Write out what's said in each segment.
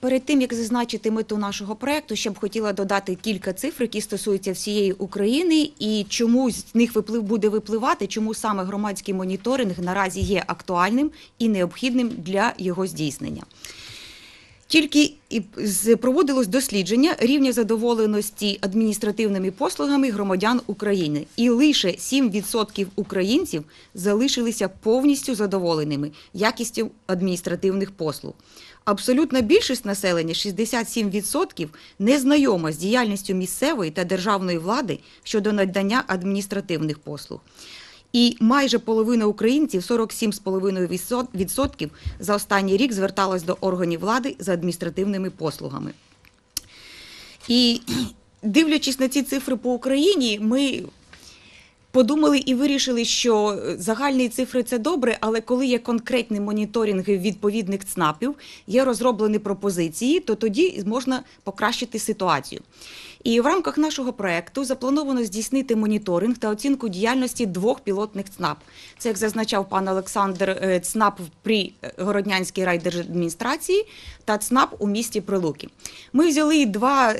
перед тим як зазначити мету нашого проекту, ще б хотіла додати кілька цифр, які стосуються всієї України, і чому з них виплив буде випливати, чому саме громадський моніторинг наразі є актуальним і необхідним для його здійснення. Тільки проводилось дослідження рівня задоволеності адміністративними послугами громадян України, і лише 7% українців залишилися повністю задоволеними якістю адміністративних послуг. Абсолютна більшість населення 67% не знайома з діяльністю місцевої та державної влади щодо надання адміністративних послуг. І майже половина українців, 47,5% за останній рік зверталась до органів влади за адміністративними послугами. І дивлячись на ці цифри по Україні, ми подумали і вирішили, що загальні цифри це добре, але коли є конкретний моніторинг відповідних ЦНАПів, є розроблені пропозиції, то тоді можна покращити ситуацію. І в рамках нашого проекту заплановано здійснити моніторинг та оцінку діяльності двох пілотних ЦНАП. Це, як зазначав пан Олександр, е, ЦНАП при е, Городнянській райдержадміністрації та ЦНАП у місті Прилуки. Ми взяли два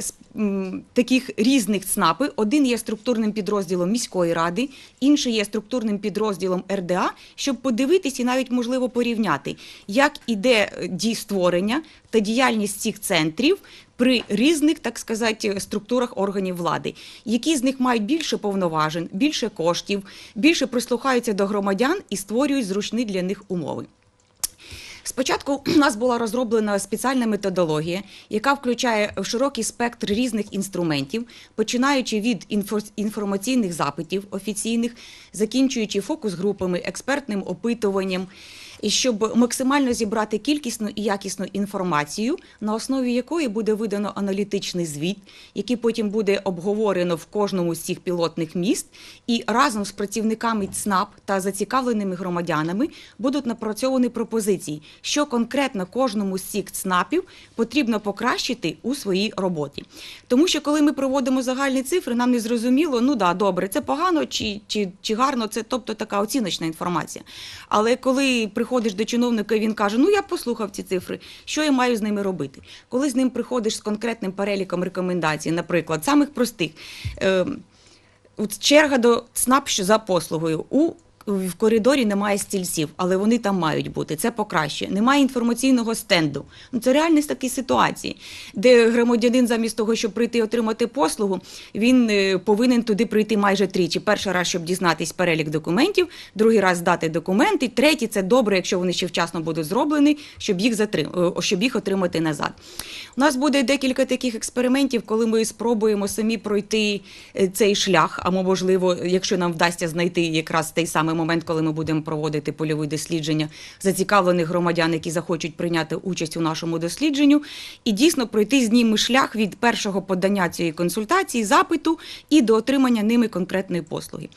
таких різних ЦНАПи. Один є структурним підрозділом міської ради, інший є структурним підрозділом РДА, щоб подивитись і навіть можливо порівняти, як іде е, дій створення та діяльність цих центрів при різних, так сказати, структурах органів влади, які з них мають більше повноважень, більше коштів, більше прислухаються до громадян і створюють зручні для них умови. Спочатку у нас була розроблена спеціальна методологія, яка включає широкий спектр різних інструментів, починаючи від інфо- інформаційних запитів офіційних, закінчуючи фокус-групами, експертним опитуванням, і щоб максимально зібрати кількісну і якісну інформацію, на основі якої буде видано аналітичний звіт, який потім буде обговорено в кожному з цих пілотних міст, і разом з працівниками ЦНАП та зацікавленими громадянами будуть напрацьовані пропозиції, що конкретно кожному з цих ЦНАПів потрібно покращити у своїй роботі. Тому що коли ми проводимо загальні цифри, нам не зрозуміло, ну да, добре, це погано чи, чи, чи гарно, це тобто така оціночна інформація. Але коли приходиш до чиновника, і він каже: Ну я послухав ці цифри, що я маю з ними робити? Коли з ним приходиш з конкретним переліком рекомендацій, наприклад, самих простих. Е, черга до ЦНАП за послугою. У в коридорі немає стільців, але вони там мають бути. Це покраще. Немає інформаційного стенду. Ну це реальність такі ситуації, де громадянин замість того, щоб прийти отримати послугу, він е, повинен туди прийти майже тричі. Перший раз, щоб дізнатись перелік документів, другий раз здати документи. Третій це добре, якщо вони ще вчасно будуть зроблені, щоб їх затрим... щоб їх отримати назад. У нас буде декілька таких експериментів, коли ми спробуємо самі пройти е, цей шлях. А можливо, якщо нам вдасться знайти якраз той самий момент, коли ми будемо проводити польові дослідження зацікавлених громадян, які захочуть прийняти участь у нашому дослідженню, і дійсно пройти з ними шлях від першого подання цієї консультації, запиту і до отримання ними конкретної послуги.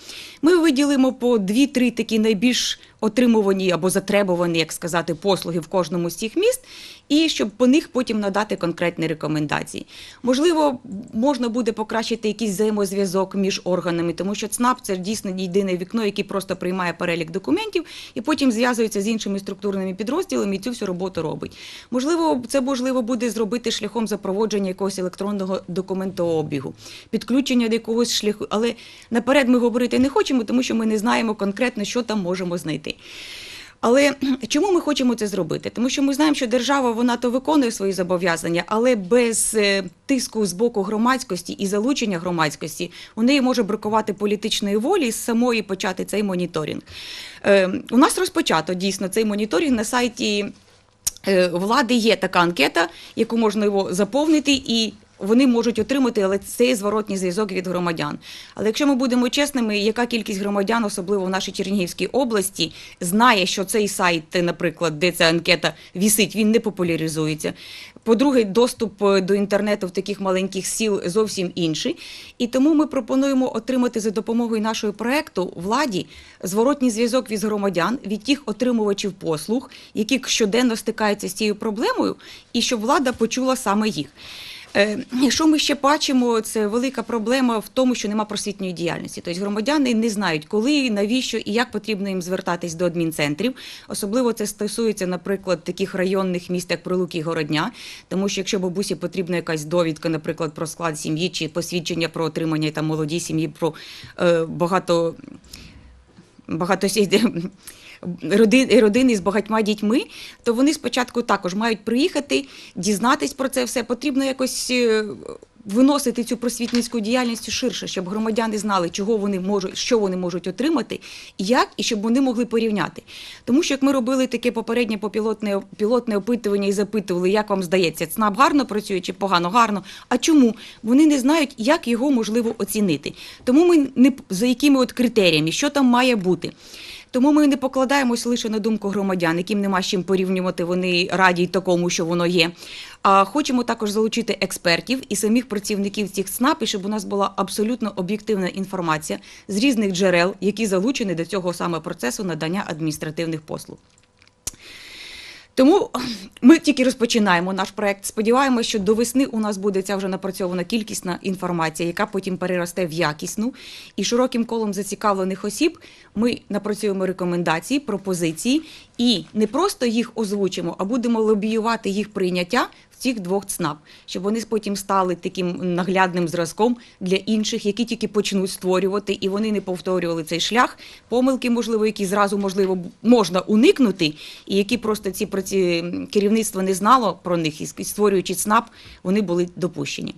Ми виділимо по дві-три такі найбільш отримувані або затребувані, як сказати, послуги в кожному з цих міст, і щоб по них потім надати конкретні рекомендації. Можливо, можна буде покращити якийсь взаємозв'язок між органами, тому що ЦНАП це дійсно єдине вікно, яке просто приймає перелік документів і потім зв'язується з іншими структурними підрозділами і цю всю роботу робить. Можливо, це можливо буде зробити шляхом запроводження якогось електронного документообігу, підключення до якогось шляху. Але наперед ми говорити не хочемо, тому що ми не знаємо конкретно, що там можемо знайти. Але чому ми хочемо це зробити? Тому що ми знаємо, що держава вона то виконує свої зобов'язання, але без е, тиску з боку громадськості і залучення громадськості у неї може бракувати політичної волі з самої почати цей моніторинг. Е, у нас розпочато дійсно цей моніторинг на сайті е, влади є така анкета, яку можна його заповнити і. Вони можуть отримати, але це зворотній зв'язок від громадян. Але якщо ми будемо чесними, яка кількість громадян, особливо в нашій Чернігівській області, знає, що цей сайт, наприклад, де ця анкета вісить, він не популяризується. По-друге, доступ е, до інтернету в таких маленьких сіл зовсім інший. І тому ми пропонуємо отримати за допомогою нашого проекту владі зворотній зв'язок від громадян, від тих отримувачів послуг, які щоденно стикаються з цією проблемою, і щоб влада почула саме їх. Е, Що ми ще бачимо, це велика проблема в тому, що нема просвітньої діяльності. Тобто громадяни не знають, коли, навіщо і як потрібно їм звертатись до адмінцентрів. Особливо це стосується, наприклад, таких районних міст, як Прилуки Городня. Тому що якщо бабусі потрібна якась довідка, наприклад, про склад сім'ї чи посвідчення про отримання там молодій сім'ї, про е, багато багато родин, родини з багатьма дітьми, то вони спочатку також мають приїхати, дізнатись про це все. Потрібно якось е, виносити цю просвітницьку діяльність ширше, щоб громадяни знали, чого вони можуть, що вони можуть отримати, як, і щоб вони могли порівняти. Тому що як ми робили таке попереднє попілотне пілотне опитування і запитували, як вам здається, ЦНАП гарно працює чи погано гарно. А чому? Вони не знають, як його можливо оцінити. Тому ми не за якими от критеріями, що там має бути. Тому ми не покладаємось лише на думку громадян, яким нема з чим порівнювати, вони раді такому, що воно є. А хочемо також залучити експертів і самих працівників цих ЦНАПів, щоб у нас була абсолютно об'єктивна інформація з різних джерел, які залучені до цього саме процесу надання адміністративних послуг. Тому ми тільки розпочинаємо наш проект. Сподіваємося, що до весни у нас буде ця вже напрацьована кількісна інформація, яка потім переросте в якісну. І широким колом зацікавлених осіб ми напрацюємо рекомендації, пропозиції і не просто їх озвучимо, а будемо лобіювати їх прийняття цих двох ЦНАП, щоб вони потім стали таким наглядним зразком для інших, які тільки почнуть створювати, і вони не повторювали цей шлях, помилки, можливо, які зразу можливо можна уникнути, і які просто ці керівництво не знало про них, і створюючи ЦНАП, вони були допущені.